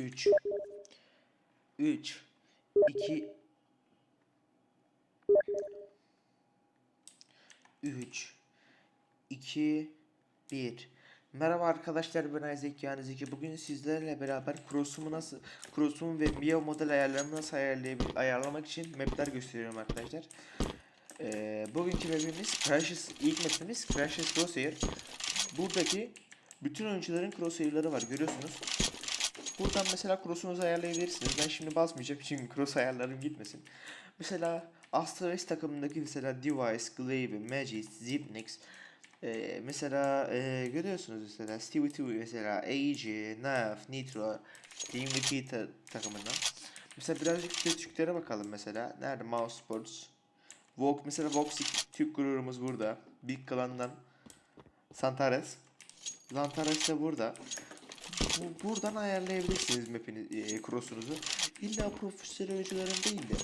3 3 2 3 2 1 Merhaba arkadaşlar ben Isaac yani Zeki. Bugün sizlerle beraber cross'umu nasıl cross'umu ve Mio model ayarlarımı nasıl ayarlamak için map'ler gösteriyorum arkadaşlar. Ee, bugünkü map'imiz Crashes ilk map'imiz Crashes Crosshair. Buradaki bütün oyuncuların crosshair'ları var görüyorsunuz. Buradan mesela cross'unuzu ayarlayabilirsiniz. Ben şimdi basmayacağım çünkü cross ayarlarım gitmesin. Mesela Astralis takımındaki mesela Device, Glaive, Magis, Zipnix, ee, mesela e, görüyorsunuz mesela Stevie Two mesela AG, Naf, Nitro, Team ta- takımından. Mesela birazcık da bakalım mesela. Nerede Mouse Sports? Vogue mesela Vogue Türk gururumuz burada. Big Clan'dan Santares. Santares de burada. Bu, buradan ayarlayabilirsiniz map'ini, e, cross'unuzu. İlla profesyonel oyuncuların değil de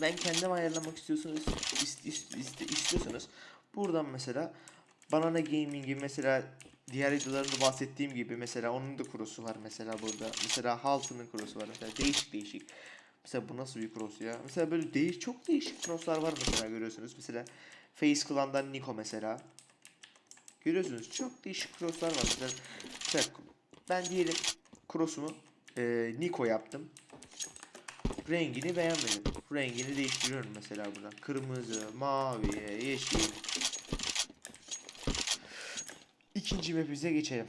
ben kendim ayarlamak istiyorsanız ist, ist, ist- istiyorsanız buradan mesela Banana Gaming'i mesela diğer videolarımda bahsettiğim gibi mesela onun da cross'u var mesela burada. Mesela Halton'un cross'u var mesela değişik değişik. Mesela bu nasıl bir cross ya? Mesela böyle değiş çok değişik cross'lar var mesela görüyorsunuz. Mesela Face Clan'dan Nico mesela. Görüyorsunuz çok değişik cross'lar var mesela. mesela ben diyelim cross'umu e, Nico yaptım. Rengini beğenmedim. Rengini değiştiriyorum mesela buradan. Kırmızı, mavi, yeşil. İkinci map'imize geçelim.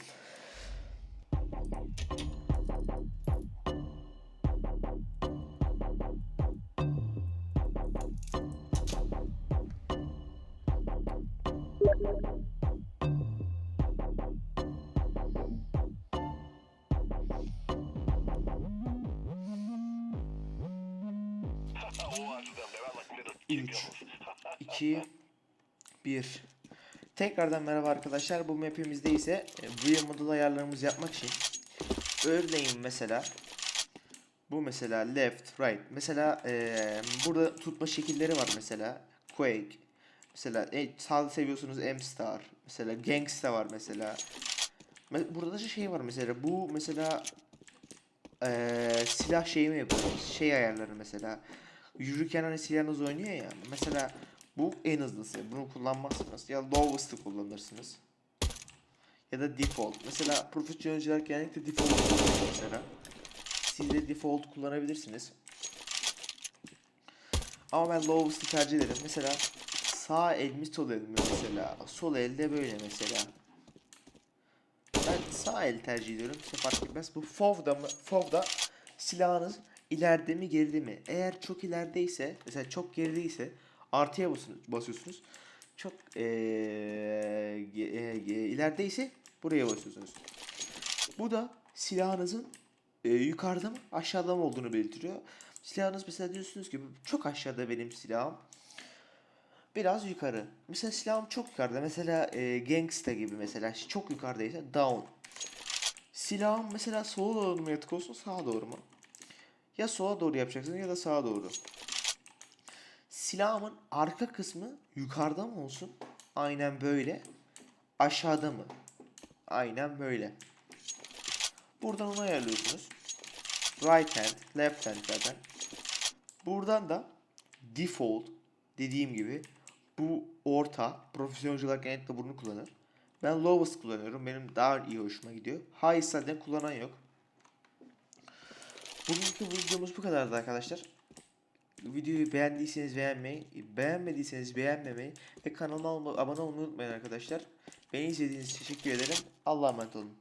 Üç, iki, bir. Tekrardan merhaba arkadaşlar. Bu map'imizde ise View model ayarlarımızı yapmak için örneğin mesela bu mesela left, right. Mesela e, burada tutma şekilleri var mesela. Quake. Mesela e, sağda seviyorsunuz M-Star. Mesela Gangsta var mesela. Me- Burada da şey var mesela. Bu mesela e, silah şeyi mi yapıyoruz? Şey ayarları mesela. Yürürken hani silahınız oynuyor ya. Mesela bu en hızlısı. Bunu kullanmazsınız. Ya lowest'ı kullanırsınız. Ya da default. Mesela profesyonelciler genellikle default kullanıyor mesela. Siz de default kullanabilirsiniz. Ama ben lowest'ı tercih ederim. Mesela sağ el mi sol el mi mesela. Sol elde böyle mesela. Ben sağ el tercih ediyorum. Size fark etmez. Bu FOV'da mı? FOV'da silahınız ileride mi geride mi? Eğer çok ilerideyse mesela çok gerideyse artıya basıyorsunuz. Çok ge- e, ge- ilerideyse buraya basıyorsunuz. Bu da silahınızın eee, yukarıda mı aşağıda mı olduğunu belirtiyor. Silahınız mesela diyorsunuz ki çok aşağıda benim silahım. Biraz yukarı. Mesela silahım çok yukarıda. Mesela eee Gangsta gibi mesela çok yukarıdaysa down. Silahım mesela sola doğru mu yatık olsun sağa doğru mu? Ya sola doğru yapacaksın ya da sağa doğru. Silahımın arka kısmı yukarıda mı olsun? Aynen böyle. Aşağıda mı? Aynen böyle. Buradan onu ayarlıyorsunuz. Right hand, left hand zaten. Buradan da default dediğim gibi bu orta profesyonelciler genellikle bunu kullanır. Ben lowest kullanıyorum. Benim daha iyi hoşuma gidiyor. High zaten kullanan yok. Bugünkü videomuz bu kadardı arkadaşlar. Videoyu beğendiyseniz beğenmeyi, beğenmediyseniz beğenmemeyi ve kanalıma abone olmayı unutmayın arkadaşlar. Beni izlediğiniz için teşekkür ederim. Allah'a emanet olun.